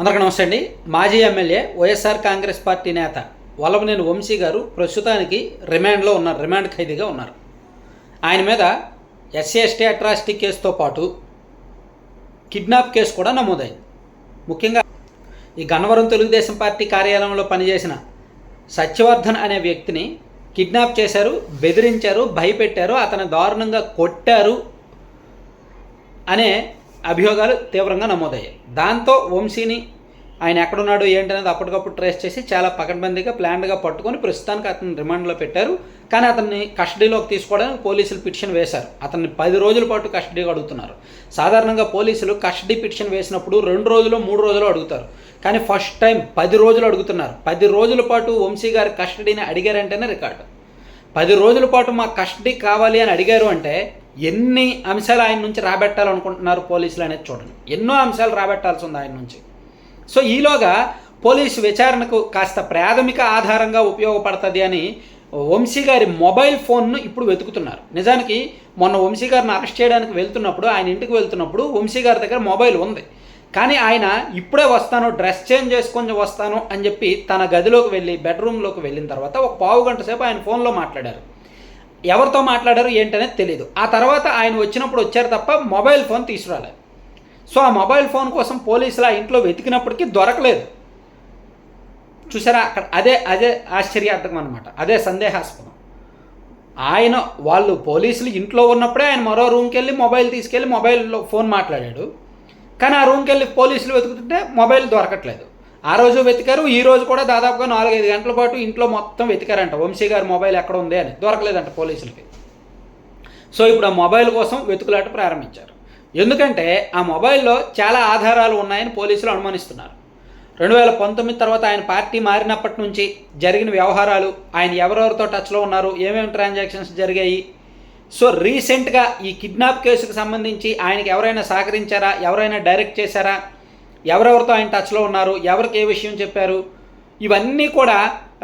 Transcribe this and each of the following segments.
అందరికీ నమస్తే అండి. మాజీ ఎమ్మెల్యే వైఎస్ఆర్ కాంగ్రెస్ పార్టీ నేత వల్లభనేని వంశీ గారు ప్రస్తుతానికి రిమాండ్లో ఉన్నారు రిమాండ్ ఖైదీగా ఉన్నారు. ఆయన మీద ఎస్సీ ఎస్టీ అట్రాసిటీ కేసుతో పాటు కిడ్నాప్ కేసు కూడా నమోదైంది. ముఖ్యంగా ఈ గన్నవరం తెలుగుదేశం పార్టీ కార్యాలయంలో పనిచేసిన సత్యవర్ధన్ అనే వ్యక్తిని కిడ్నాప్ చేశారు బెదిరించారు భయపెట్టారు అతను దారుణంగా కొట్టారు అనే అభియోగాలు తీవ్రంగా నమోదయ్యాయి. దాంతో వంశీని ఆయన ఎక్కడున్నాడు ఏంటనేది అప్పటికప్పుడు ట్రేస్ చేసి చాలా పకడ్బందీగా ప్లాన్డ్గా పట్టుకొని ప్రస్తుతానికి అతన్ని రిమాండ్లో పెట్టారు. కానీ అతన్ని కస్టడీలోకి తీసుకోవడానికి పోలీసులు పిటిషన్ వేశారు. అతన్ని పది రోజుల పాటు కస్టడీగా అడుగుతున్నారు. సాధారణంగా పోలీసులు కస్టడీ పిటిషన్ వేసినప్పుడు రెండు రోజులు మూడు రోజులు అడుగుతారు. కానీ ఫస్ట్ టైం పది రోజులు అడుగుతున్నారు. పది రోజుల పాటు వంశీ గారి కస్టడీని అడిగారంటేనే రికార్డు. పది రోజుల పాటు మా కస్టడీ కావాలి అని అడిగారు అంటే ఎన్ని అంశాలు ఆయన నుంచి రాబెట్టాలనుకుంటున్నారు పోలీసులు అనేది చూడండి. ఎన్నో అంశాలు రాబెట్టాల్సి ఉంది ఆయన నుంచి. సో ఈలోగా పోలీసు విచారణకు కాస్త ప్రాథమిక ఆధారంగా ఉపయోగపడుతుంది అని వంశీ గారి మొబైల్ ఫోన్ను ఇప్పుడు వెతుకుతున్నారు. నిజానికి మొన్న వంశీ గారిని అరెస్ట్ చేయడానికి వెళ్తున్నప్పుడు ఆయన ఇంటికి వెళ్తున్నప్పుడు వంశీ గారి దగ్గర మొబైల్ ఉంది. కానీ ఆయన ఇప్పుడే వస్తాను డ్రెస్ చేంజ్ చేసుకొని వస్తాను అని చెప్పి తన గదిలోకి వెళ్ళి బెడ్రూమ్లోకి వెళ్ళిన తర్వాత ఒక పావు గంట సేపు ఆయన ఫోన్లో మాట్లాడారు. ఎవరితో మాట్లాడారు ఏంటనేది తెలియదు ఆ తర్వాత ఆయన వచ్చినప్పుడు వచ్చారు తప్ప మొబైల్ ఫోన్ తీసుకురాలేదు సో ఆ మొబైల్ ఫోన్ కోసం పోలీసులు ఆ ఇంట్లో వెతికినప్పటికీ దొరకలేదు. చూసారా? అక్కడ అదే అదే ఆశ్చర్యార్థకం అనమాట అదే సందేహాస్పదం. ఆయన వాళ్ళు పోలీసులు ఇంట్లో ఉన్నప్పుడే ఆయన మరో రూమ్కి వెళ్ళి మొబైల్ తీసుకెళ్ళి మొబైల్లో ఫోన్ మాట్లాడాడు. కానీ ఆ రూమ్కి వెళ్ళి పోలీసులు వెతుకుతుంటే మొబైల్ దొరకట్లేదు. ఆ రోజు వెతికారు ఈ రోజు కూడా దాదాపుగా నాలుగైదు గంటల పాటు ఇంట్లో మొత్తం వెతికారంట. వంశీ గారి మొబైల్ ఎక్కడ ఉంది అని. దొరకలేదంట పోలీసులకి. సో ఇప్పుడు ఆ మొబైల్ కోసం వెతుకులాట ప్రారంభించారు. ఎందుకంటే ఆ మొబైల్లో చాలా ఆధారాలు ఉన్నాయని పోలీసులు అనుమానిస్తున్నారు. రెండు వేల పంతొమ్మిది తర్వాత ఆయన పార్టీ మారినప్పటి నుంచి జరిగిన వ్యవహారాలు ఆయన ఎవరెవరితో టచ్లో ఉన్నారు ఏమేమి ట్రాన్సాక్షన్స్ జరిగాయి? సో రీసెంట్గా ఈ కిడ్నాప్ కేసుకు సంబంధించి ఆయనకి ఎవరైనా సహకరించారా? ఎవరైనా డైరెక్ట్ చేశారా? ఎవరెవరితో ఆయన టచ్లో ఉన్నారు ఎవరికి ఏ విషయం చెప్పారు ఇవన్నీ కూడా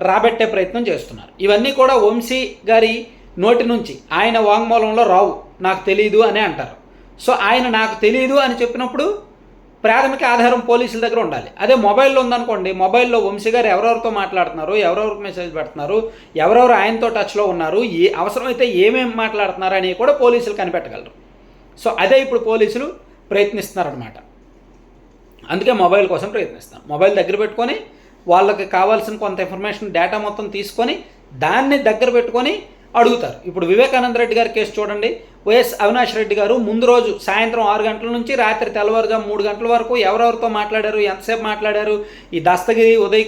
రాబెట్టే ప్రయత్నం చేస్తున్నారు. ఇవన్నీ కూడా వంశీ గారి నోటి నుంచి ఆయన వాంగ్మూలంలో రావు నాకు తెలియదు అని అంటారు. సో ఆయన నాకు తెలియదు అని చెప్పినప్పుడు ప్రాథమిక ఆధారం పోలీసుల దగ్గర ఉండాలి. అదే మొబైల్లో ఉందనుకోండి మొబైల్లో వంశీ గారు ఎవరెవరితో మాట్లాడుతున్నారు ఎవరెవరికి మెసేజ్ పెడుతున్నారు ఎవరెవరు ఆయనతో టచ్లో ఉన్నారు ఏ అవసరమైతే ఏమేమి మాట్లాడుతున్నారు అని కూడా పోలీసులు కనిపెట్టగలరు. సో అదే ఇప్పుడు పోలీసులు ప్రయత్నిస్తున్నారనమాట అందుకే మొబైల్ కోసం ప్రయత్నిస్తాం. మొబైల్ దగ్గర పెట్టుకొని వాళ్ళకి కావాల్సిన కొంత ఇన్ఫర్మేషన్ డేటా మొత్తం తీసుకొని దాన్ని దగ్గర పెట్టుకొని అడుగుతారు. ఇప్పుడు వివేకానంద రెడ్డి గారి కేసు చూడండి. వైఎస్ అవినాష్ రెడ్డి గారు ముందు రోజు సాయంత్రం ఆరు గంటల నుంచి రాత్రి తెల్లవారుగా మూడు గంటల వరకు ఎవరెవరితో మాట్లాడారు ఎంతసేపు మాట్లాడారు ఈ దస్తగిరి ఉదయ్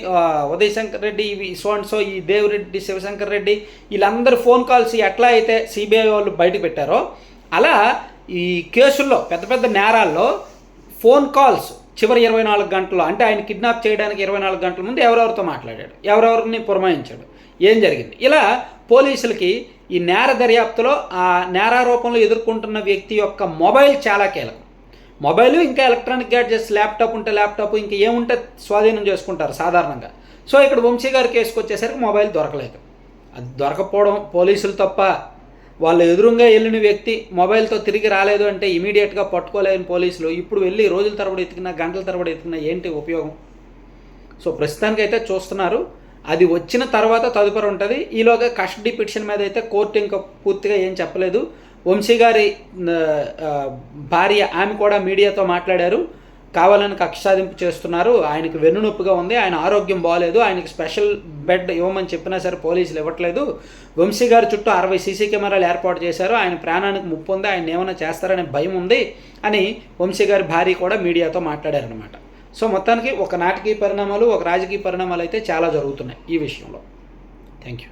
ఉదయ్ శంకర్ రెడ్డి ఇవి సో అండ్ సో ఈ దేవిరెడ్డి శివశంకర్ రెడ్డి వీళ్ళందరి ఫోన్ కాల్స్ ఎట్లా అయితే సిబిఐ వాళ్ళు బయట పెట్టారో అలా ఈ కేసుల్లో పెద్ద పెద్ద నేరాల్లో ఫోన్ కాల్స్ చివరి ఇరవై నాలుగు గంటలు అంటే ఆయన కిడ్నాప్ చేయడానికి ఇరవై నాలుగు గంటల ముందు ఎవరెవరితో మాట్లాడాడు? ఎవరెవరిని పురమాయించాడు? ఏం జరిగింది? ఇలా పోలీసులకి ఈ నేర దర్యాప్తులో ఆ నేరారోపణలు ఎదుర్కొంటున్న వ్యక్తి యొక్క మొబైల్ చాలా కీలకం. మొబైల్ ఇంకా ఎలక్ట్రానిక్ గ్యాడ్జెట్స్ ల్యాప్టాప్ ఉంటే ల్యాప్టాప్ ఇంకా ఏముంటే స్వాధీనం చేసుకుంటారు సాధారణంగా. సో ఇక్కడ వంశీ గారి కేసుకు వచ్చేసరికి మొబైల్ దొరకలేదు. అది దొరకపోవడం పోలీసులు తప్ప వాళ్ళ ఎదురుగా వెళ్ళిన వ్యక్తి మొబైల్తో తిరిగి రాలేదు అంటే ఇమీడియట్గా పట్టుకోలేని పోలీసులు ఇప్పుడు వెళ్ళి రోజుల తరబడి ఎతికినా గంటల తరబడి ఎతికినా ఏంటి ఉపయోగం? సో ప్రస్తుతానికైతే చూస్తున్నారు. అది వచ్చిన తర్వాత తదుపరి ఉంటుంది. ఈలోగా కస్టడీ పిటిషన్ మీద అయితే కోర్టు ఇంకా పూర్తిగా ఏం చెప్పలేదు. వంశీ గారి భార్య ఆమె కూడా మీడియాతో మాట్లాడారు. కావాలని కక్ష సాధింపు చేస్తున్నారు. ఆయనకు వెన్నునొప్పిగా ఉంది. ఆయన ఆరోగ్యం బాగలేదు ఆయనకి స్పెషల్ బెడ్ ఇవ్వమని చెప్పినా సరే పోలీసులు ఇవ్వట్లేదు. వంశీ గారి చుట్టూ అరవై సీసీ కెమెరాలు ఏర్పాటు చేశారు. ఆయన ప్రాణానికి ముప్పు ఉంది. ఆయన ఏమైనా చేస్తారనే భయం ఉంది అని వంశీ గారి భార్య కూడా మీడియాతో మాట్లాడారనమాట సో మొత్తానికి ఒక నాటకీయ పరిణామాలు ఒక రాజకీయ పరిణామాలు అయితే చాలా జరుగుతున్నాయి ఈ విషయంలో. Thank you